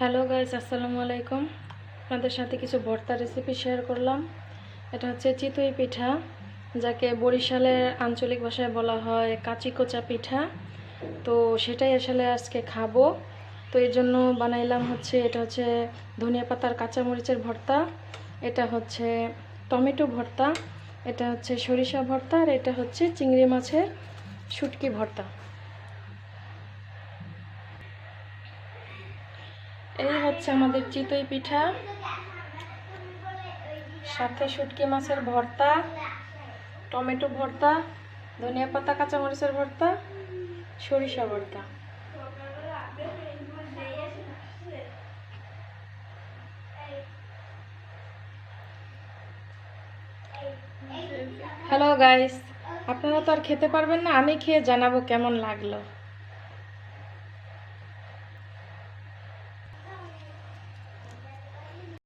Hello guys, আসসালামু আলাইকুম। আপনাদের সাথে কিছু ভর্তা রেসিপি শেয়ার করলাম। এটা হচ্ছে চিতই পিঠা, যাকে বরিশালের আঞ্চলিক ভাষায় বলা হয় কাঁচি কোচা পিঠা। তো সেটাই আসলে আজকে খাব। তো এর জন্য বানাইলাম হচ্ছে, এটা হচ্ছে ধনিয়া পাতার কাঁচামরিচের ভর্তা, এটা হচ্ছে টমেটো ভর্তা, এটা হচ্ছে সরিষা ভর্তা, আর এটা হচ্ছে চিংড়ি মাছের শুটকি ভর্তা। এই হচ্ছে আমাদের চিতই পিঠা। সাথে শুটকি মাছের ভর্তা, টমেটো ভর্তা, ধনিয়া পাতা, কাঁচামরিচের ভর্তা, সরিষা ভর্তা। হ্যালো গাইস আপনারা তো আর খেতে পারবেন না, আমি খেয়ে জানাব কেমন লাগল।